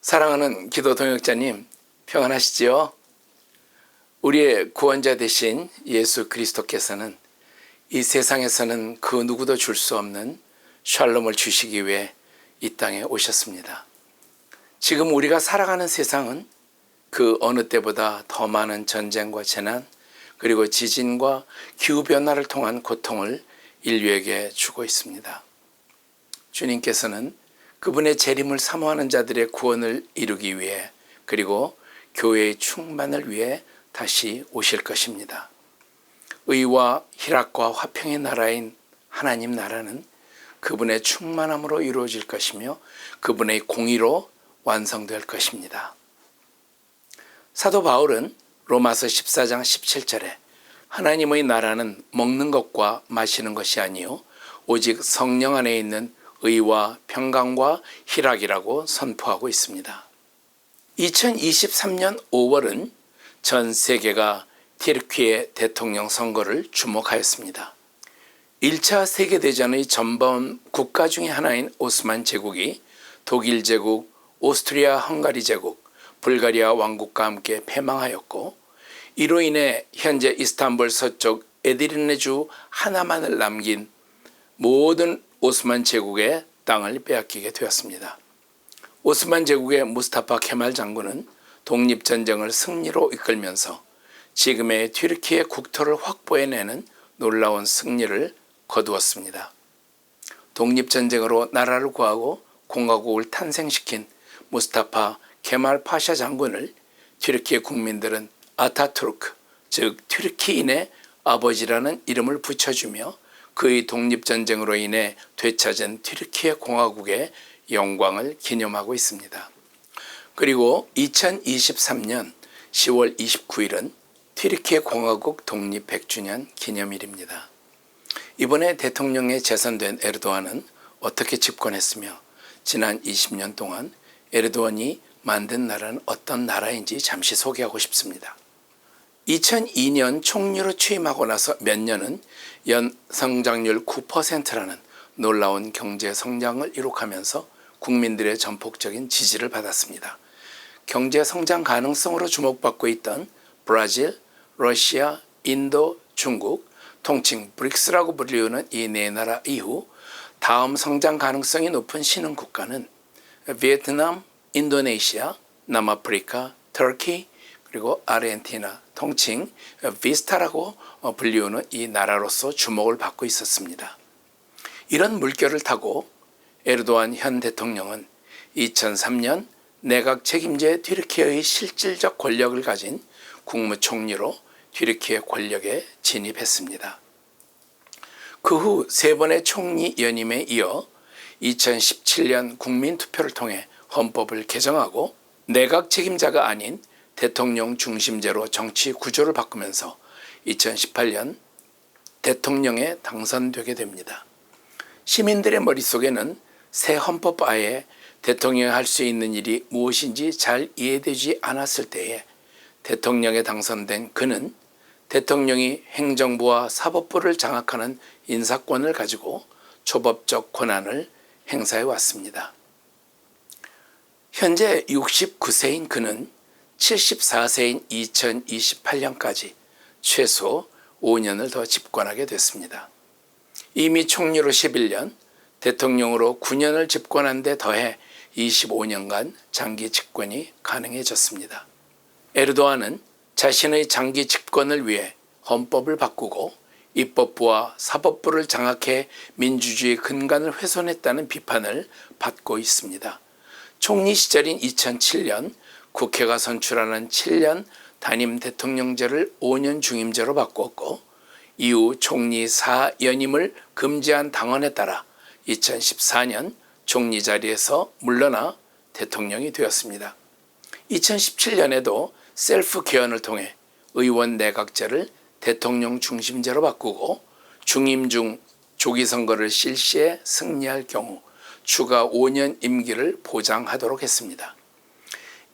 사랑하는 기도 동역자님, 평안하시지요? 우리의 구원자 되신 예수 그리스도께서는 이 세상에서는 그 누구도 줄 수 없는 샬롬을 주시기 위해 이 땅에 오셨습니다. 지금 우리가 살아가는 세상은 그 어느 때보다 더 많은 전쟁과 재난, 그리고 지진과 기후변화를 통한 고통을 인류에게 주고 있습니다. 주님께서는 그분의 재림을 사모하는 자들의 구원을 이루기 위해 그리고 교회의 충만을 위해 다시 오실 것입니다. 의와 희락과 화평의 나라인 하나님 나라는 그분의 충만함으로 이루어질 것이며 그분의 공의로 완성될 것입니다. 사도 바울은 로마서 14장 17절에 하나님의 나라는 먹는 것과 마시는 것이 아니요 오직 성령 안에 있는 의와 평강과 희락이라고 선포하고 있습니다. 2023년 5월은 전 세계가 티르키의 대통령 선거를 주목하였습니다. 1차 세계대전의 전범 국가 중의 하나인 오스만 제국이 독일 제국, 오스트리아 헝가리 제국, 불가리아 왕국과 함께 패망하였고 이로 인해 현재 이스탄불 서쪽 에디르네주 하나만을 남긴 모든 오스만 제국의 땅을 빼앗기게 되었습니다. 오스만 제국의 무스타파 케말 장군은 독립전쟁을 승리로 이끌면서 지금의 튀르키의 국토를 확보해내는 놀라운 승리를 거두었습니다. 독립전쟁으로 나라를 구하고 공화국을 탄생시킨 무스타파 케말 파샤 장군을 튀르키의 국민들은 아타투르크, 즉 튀르키인의 아버지라는 이름을 붙여주며 그의 독립전쟁으로 인해 되찾은 튀르키예 공화국의 영광을 기념하고 있습니다. 그리고 2023년 10월 29일은 튀르키예 공화국 독립 100주년 기념일입니다. 이번에 대통령에 재선된 에르도안은 어떻게 집권했으며 지난 20년 동안 에르도안이 만든 나라는 어떤 나라인지 잠시 소개하고 싶습니다. 2002년 총리로 취임하고 나서 몇 년은 연 성장률 9%라는 놀라운 경제 성장을 이룩하면서 국민들의 전폭적인 지지를 받았습니다. 경제 성장 가능성으로 주목받고 있던 브라질, 러시아, 인도, 중국, 통칭 브릭스라고 불리우는 이 네 나라 이후 다음 성장 가능성이 높은 신흥 국가는 베트남, 인도네시아, 남아프리카, 터키, 그리고 아르헨티나, 통칭 비스타라고 불리우는 이 나라로서 주목을 받고 있었습니다. 이런 물결을 타고 에르도안 현 대통령은 2003년 내각 책임제 튀르키예의 실질적 권력을 가진 국무총리로 튀르키예 권력에 진입했습니다. 그 후 세 번의 총리 연임에 이어 2017년 국민투표를 통해 헌법을 개정하고 내각 책임자가 아닌 대통령 중심제로 정치 구조를 바꾸면서 2018년 대통령에 당선되게 됩니다. 시민들의 머릿속에는 새 헌법 하에 대통령이 할 수 있는 일이 무엇인지 잘 이해되지 않았을 때에 대통령에 당선된 그는 대통령이 행정부와 사법부를 장악하는 인사권을 가지고 초법적 권한을 행사해 왔습니다. 현재 69세인 그는 74세인 2028년까지 최소 5년을 더 집권하게 됐습니다. 이미 총리로 11년, 대통령으로 9년을 집권한 데 더해 25년간 장기 집권이 가능해졌습니다. 에르도안은 자신의 장기 집권을 위해 헌법을 바꾸고 입법부와 사법부를 장악해 민주주의 근간을 훼손했다는 비판을 받고 있습니다. 총리 시절인 2007년 국회가 선출하는 7년 단임 대통령제를 5년 중임제로 바꿨고 이후 총리 4연임을 금지한 당헌에 따라 2014년 총리 자리에서 물러나 대통령이 되었습니다. 2017년에도 셀프 개헌을 통해 의원 내각제를 대통령 중심제로 바꾸고 중임 중 조기 선거를 실시해 승리할 경우 추가 5년 임기를 보장하도록 했습니다.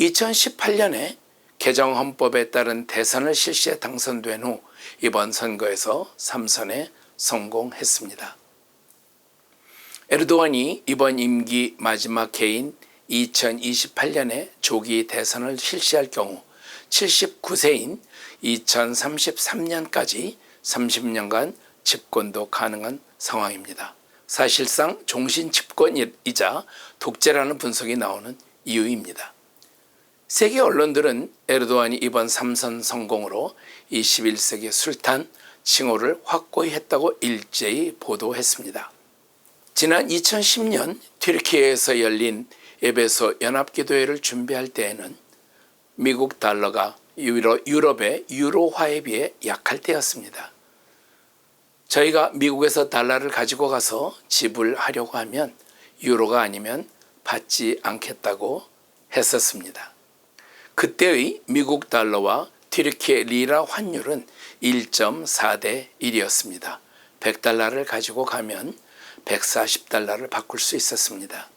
2018년에 개정 헌법에 따른 대선을 실시해 당선된 후 이번 선거에서 3선에 성공했습니다. 에르도안이 이번 임기 마지막 해인 2028년에 조기 대선을 실시할 경우 79세인 2033년까지 30년간 집권도 가능한 상황입니다. 사실상 종신 집권이자 독재라는 분석이 나오는 이유입니다. 세계 언론들은 에르도안이 이번 삼선 성공으로 21세기 술탄 칭호를 확고히 했다고 일제히 보도했습니다. 지난 2010년 튀르키예에서 열린 에베소 연합기도회를 준비할 때에는 미국 달러가 유럽의 유로화에 비해 약할 때였습니다. 저희가 미국에서 달러를 가지고 가서 지불하려고 하면 유로가 아니면 받지 않겠다고 했었습니다. 그때의 미국 달러와 튀르키예 리라 환율은 1.4대 1이었습니다. 100달러를 가지고 가면 140달러를 바꿀 수 있었습니다.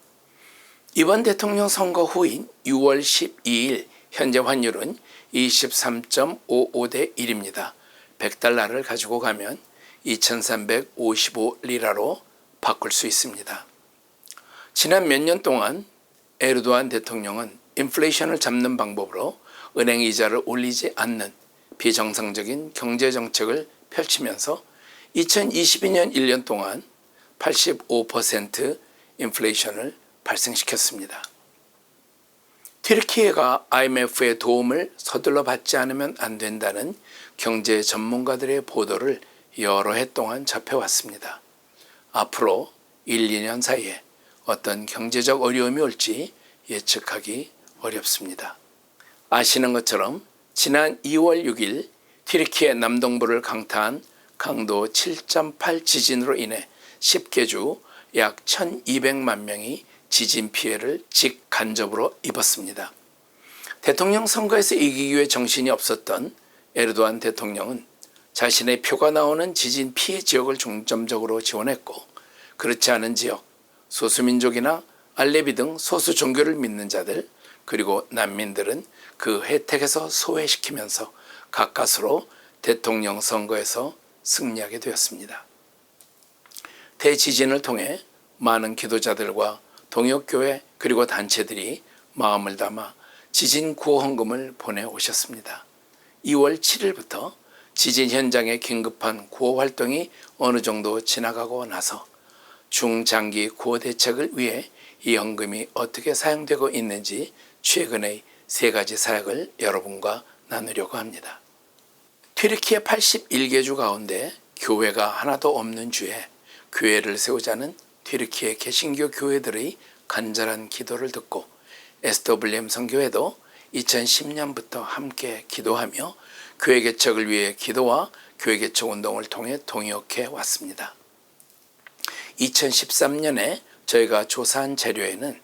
이번 대통령 선거 후인 6월 12일 현재 환율은 23.55대 1입니다. 100달러를 가지고 가면 2355리라로 바꿀 수 있습니다. 지난 몇 년 동안 에르도안 대통령은 인플레이션을 잡는 방법으로 은행 이자를 올리지 않는 비정상적인 경제 정책을 펼치면서 2022년 1년 동안 85% 인플레이션을 발생시켰습니다. 튀르키예가 IMF의 도움을 서둘러 받지 않으면 안 된다는 경제 전문가들의 보도를 여러 해 동안 접해왔습니다. 앞으로 1, 2년 사이에 어떤 경제적 어려움이 올지 예측하기 어렵습니다. 아시는 것처럼 지난 2월 6일 튀르키예 남동부를 강타한 강도 7.8 지진으로 인해 10개 주 약 1200만 명이 지진 피해를 직간접으로 입었습니다. 대통령 선거에서 이기기 위해 정신이 없었던 에르도안 대통령은 자신의 표가 나오는 지진 피해 지역을 중점적으로 지원했고 그렇지 않은 지역, 소수민족이나 알레비 등 소수 종교를 믿는 자들 그리고 난민들은 그 혜택에서 소외시키면서 가까스로 대통령 선거에서 승리하게 되었습니다. 대지진을 통해 많은 기도자들과 동역교회 그리고 단체들이 마음을 담아 지진 구호 헌금을 보내오셨습니다. 2월 7일부터 지진 현장의 긴급한 구호 활동이 어느 정도 지나가고 나서 중장기 구호 대책을 위해 이 헌금이 어떻게 사용되고 있는지 최근의 세 가지 사역을 여러분과 나누려고 합니다. 튀르키예 81개 주 가운데 교회가 하나도 없는 주에 교회를 세우자는 튀르키예 개신교 교회들의 간절한 기도를 듣고 SWM 선교회도 2010년부터 함께 기도하며 교회 개척을 위해 기도와 교회 개척 운동을 통해 동역해 왔습니다. 2013년에 저희가 조사한 자료에는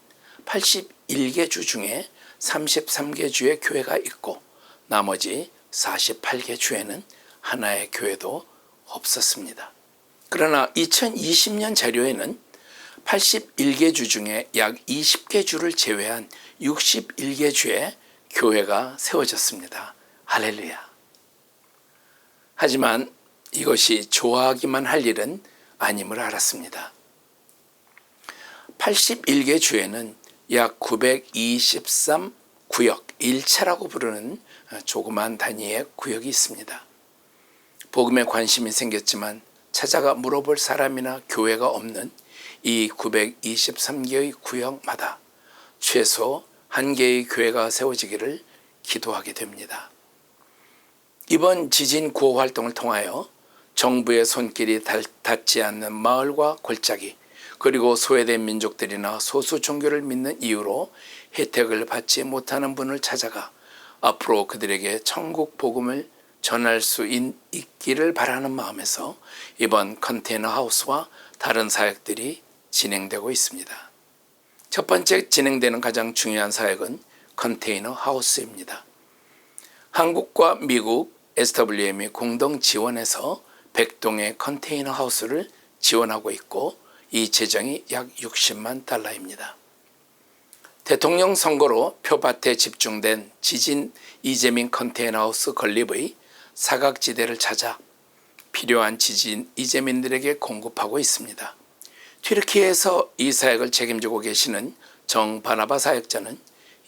81개 주 중에 33개 주의 교회가 있고 나머지 48개 주에는 하나의 교회도 없었습니다. 그러나 2020년 자료에는 81개 주 중에 약 20개 주를 제외한 61개 주에 교회가 세워졌습니다. 할렐루야. 하지만 이것이 좋아하기만 할 일은 아님을 알았습니다. 81개 주에는 약 923 구역, 일체라고 부르는 조그만 단위의 구역이 있습니다. 복음에 관심이 생겼지만 찾아가 물어볼 사람이나 교회가 없는 이 923개의 구역마다 최소 한 개의 교회가 세워지기를 기도하게 됩니다. 이번 지진 구호 활동을 통하여 정부의 손길이 닿지 않는 마을과 골짜기 그리고 소외된 민족들이나 소수 종교를 믿는 이유로 혜택을 받지 못하는 분을 찾아가 앞으로 그들에게 천국 복음을 전할 수 있기를 바라는 마음에서 이번 컨테이너 하우스와 다른 사역들이 진행되고 있습니다. 첫 번째 진행되는 가장 중요한 사역은 컨테이너 하우스입니다. 한국과 미국 SWM이 공동 지원해서 백동의 컨테이너 하우스를 지원하고 있고 이 재정이 약 60만 달러입니다. 대통령 선거로 표밭에 집중된 지진 이재민 컨테이너하우스 건립의 사각지대를 찾아 필요한 지진 이재민들에게 공급하고 있습니다. 튀르키예에서 이 사역을 책임지고 계시는 정 바나바 사역자는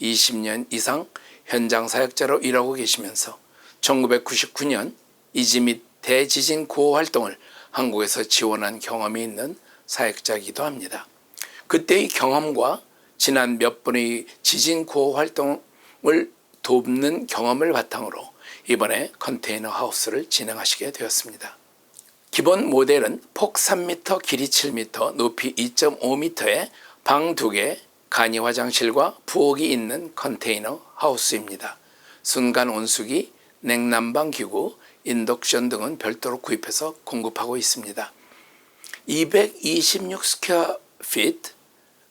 20년 이상 현장 사역자로 일하고 계시면서 1999년 이지밑 대지진 구호 활동을 한국에서 지원한 경험이 있는 사역자이기도 합니다. 그때의 경험과 지난 몇 번의 지진 구호 활동을 돕는 경험을 바탕으로 이번에 컨테이너 하우스를 진행하시게 되었습니다. 기본 모델은 폭 3m, 길이 7m, 높이 2.5m의 방 2개, 간이 화장실과 부엌이 있는 컨테이너 하우스입니다. 순간 온수기, 냉난방 기구, 인덕션 등은 별도로 구입해서 공급하고 있습니다. 226 스퀘어 피트,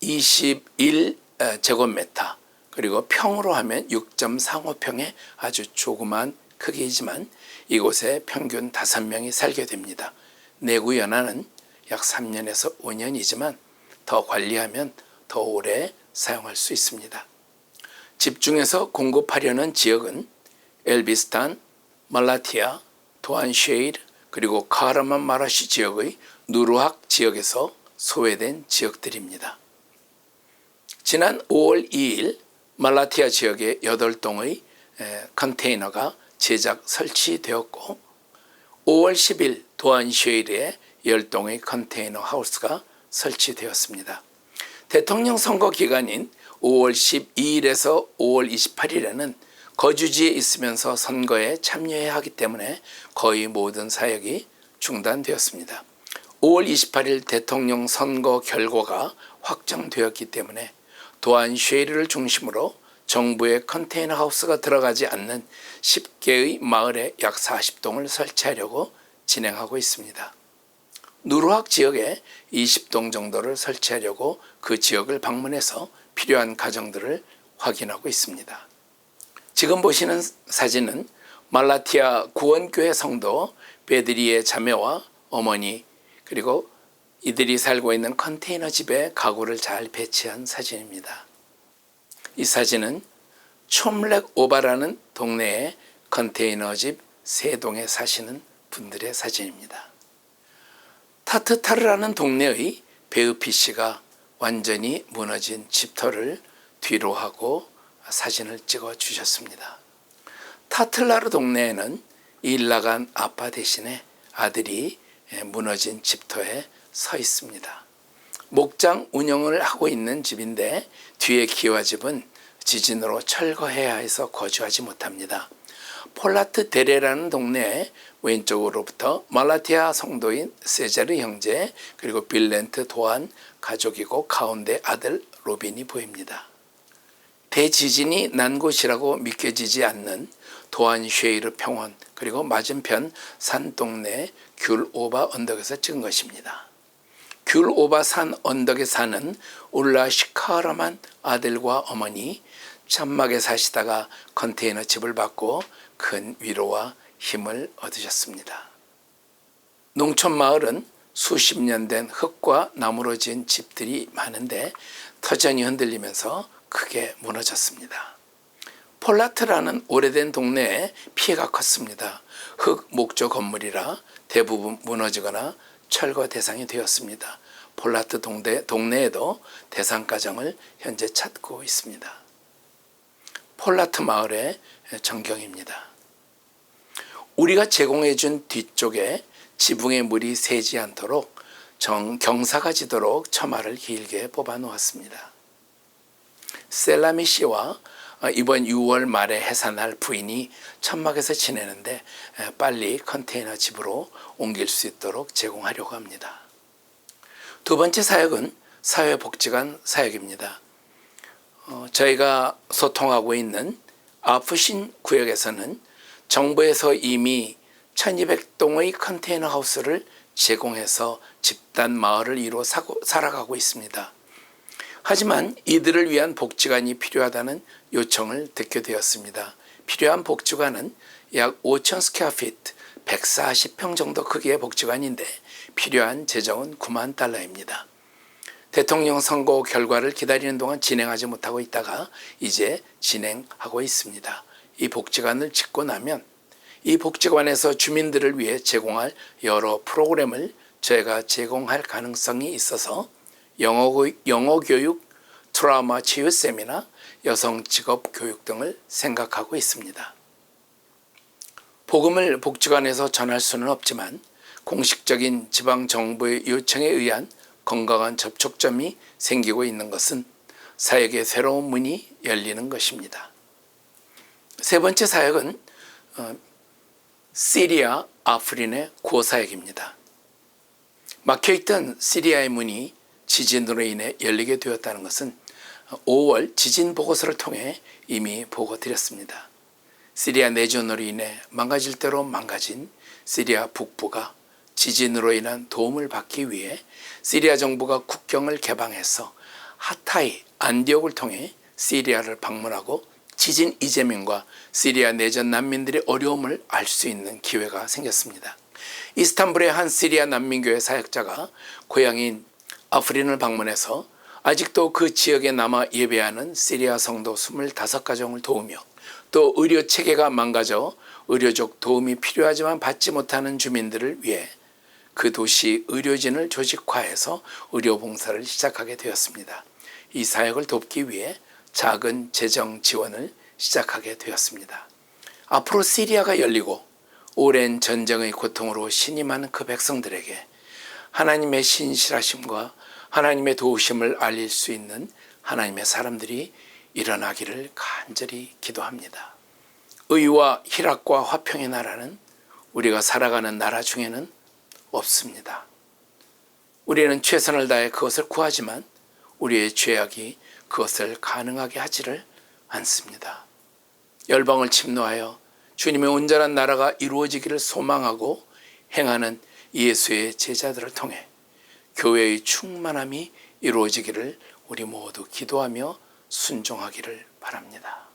21 제곱미터, 그리고 평으로 하면 6.35평의 아주 조그만 크기이지만 이곳에 평균 5명이 살게 됩니다. 내구 연한은 약 3년에서 5년이지만 더 관리하면 더 오래 사용할 수 있습니다. 집중해서 공급하려는 지역은 엘비스탄, 말라티아, 도안쉐이르 그리고 카르만 마라시 지역의 누르학 지역에서 소외된 지역들입니다. 지난 5월 2일 말라티아 지역의 8동의 컨테이너가 제작 설치되었고 5월 10일 도안쉐이르에 10동의 컨테이너 하우스가 설치되었습니다. 대통령 선거 기간인 5월 12일에서 5월 28일에는 거주지에 있으면서 선거에 참여해야 하기 때문에 거의 모든 사역이 중단되었습니다. 5월 28일 대통령 선거 결과가 확정되었기 때문에 도안 쉐이르를 중심으로 정부의 컨테이너 하우스가 들어가지 않는 10개의 마을에 약 40동을 설치하려고 진행하고 있습니다. 누르학 지역에 20동 정도를 설치하려고 그 지역을 방문해서 필요한 가정들을 확인하고 있습니다. 지금 보시는 사진은 말라티아 구원교회 성도 베드리의 자매와 어머니 그리고 이들이 살고 있는 컨테이너 집에 가구를 잘 배치한 사진입니다. 이 사진은 촘렉 오바라는 동네의 컨테이너 집 세 동에 사시는 분들의 사진입니다. 타트타르라는 동네의 베우피 씨가 완전히 무너진 집터를 뒤로 하고 사진을 찍어 주셨습니다. 타틀라르 동네에는 일 나간 아빠 대신에 아들이 무너진 집터에 서 있습니다. 목장 운영을 하고 있는 집인데 뒤에 기와 집은 지진으로 철거해야 해서 거주하지 못합니다. 폴라트 데레라는 동네에 왼쪽으로부터 말라티아 성도인 세자르 형제 그리고 빌렌트 도안 가족이고 가운데 아들 로빈이 보입니다. 대지진이 난 곳이라고 믿겨지지 않는 도안 쉐이르 평원 그리고 맞은편 산 동네 귤 오바 언덕에서 찍은 것입니다. 귤 오바 산 언덕에 사는 울라 시카라만 아들과 어머니 천막에 사시다가 컨테이너 집을 받고 큰 위로와 힘을 얻으셨습니다. 농촌 마을은 수십 년 된 흙과 나무로 지은 집들이 많은데 터전이 흔들리면서 크게 무너졌습니다. 폴라트라는 오래된 동네에 피해가 컸습니다. 흙 목조 건물이라 대부분 무너지거나 철거 대상이 되었습니다. 폴라트 동네, 동네에도 대상 가정을 현재 찾고 있습니다. 폴라트 마을의 전경입니다. 우리가 제공해 준 뒤쪽에 지붕에 물이 새지 않도록 정, 경사가 지도록 처마를 길게 뽑아 놓았습니다. 셀라미 씨와 이번 6월 말에 해산할 부인이 천막에서 지내는데 빨리 컨테이너 집으로 옮길 수 있도록 제공하려고 합니다. 두 번째 사역은 사회복지관 사역입니다. 어, 저희가 소통하고 있는 아프신 구역에서는 정부에서 이미 1200동의 컨테이너 하우스를 제공해서 집단 마을을 이루어 살아가고 있습니다. 하지만 이들을 위한 복지관이 필요하다는 요청을 듣게 되었습니다. 필요한 복지관은 약 5천 스퀘어 피트, 140평 정도 크기의 복지관인데 필요한 재정은 9만 달러입니다. 대통령 선거 결과를 기다리는 동안 진행하지 못하고 있다가 이제 진행하고 있습니다. 이 복지관을 짓고 나면 이 복지관에서 주민들을 위해 제공할 여러 프로그램을 저희가 제공할 가능성이 있어서 영어, 영어 교육, 트라우마 치유 세미나, 여성 직업 교육 등을 생각하고 있습니다. 복음을 복지관에서 전할 수는 없지만 공식적인 지방 정부의 요청에 의한 건강한 접촉점이 생기고 있는 것은 사역의 새로운 문이 열리는 것입니다. 세 번째 사역은 어, 시리아 아프린의 구호 사역입니다. 막혀있던 시리아의 문이 지진으로 인해 열리게 되었다는 것은 5월 지진 보고서를 통해 이미 보고 드렸습니다. 시리아 내전으로 인해 망가질 대로 망가진 시리아 북부가 지진으로 인한 도움을 받기 위해 시리아 정부가 국경을 개방해서 하타이, 안디옥을 통해 시리아를 방문하고 지진 이재민과 시리아 내전 난민들의 어려움을 알 수 있는 기회가 생겼습니다. 이스탄불의 한 시리아 난민교회 사역자가 고향인 아프린을 방문해서 아직도 그 지역에 남아 예배하는 시리아 성도 25가정을 도우며 또 의료 체계가 망가져 의료적 도움이 필요하지만 받지 못하는 주민들을 위해 그 도시 의료진을 조직화해서 의료 봉사를 시작하게 되었습니다. 이 사역을 돕기 위해 작은 재정 지원을 시작하게 되었습니다. 앞으로 시리아가 열리고 오랜 전쟁의 고통으로 신임하는 그 백성들에게 하나님의 신실하심과 하나님의 도우심을 알릴 수 있는 하나님의 사람들이 일어나기를 간절히 기도합니다. 의와 희락과 화평의 나라는 우리가 살아가는 나라 중에는 없습니다. 우리는 최선을 다해 그것을 구하지만 우리의 죄악이 그것을 가능하게 하지를 않습니다. 열방을 침노하여 주님의 온전한 나라가 이루어지기를 소망하고 행하는 예수의 제자들을 통해 교회의 충만함이 이루어지기를 우리 모두 기도하며 순종하기를 바랍니다.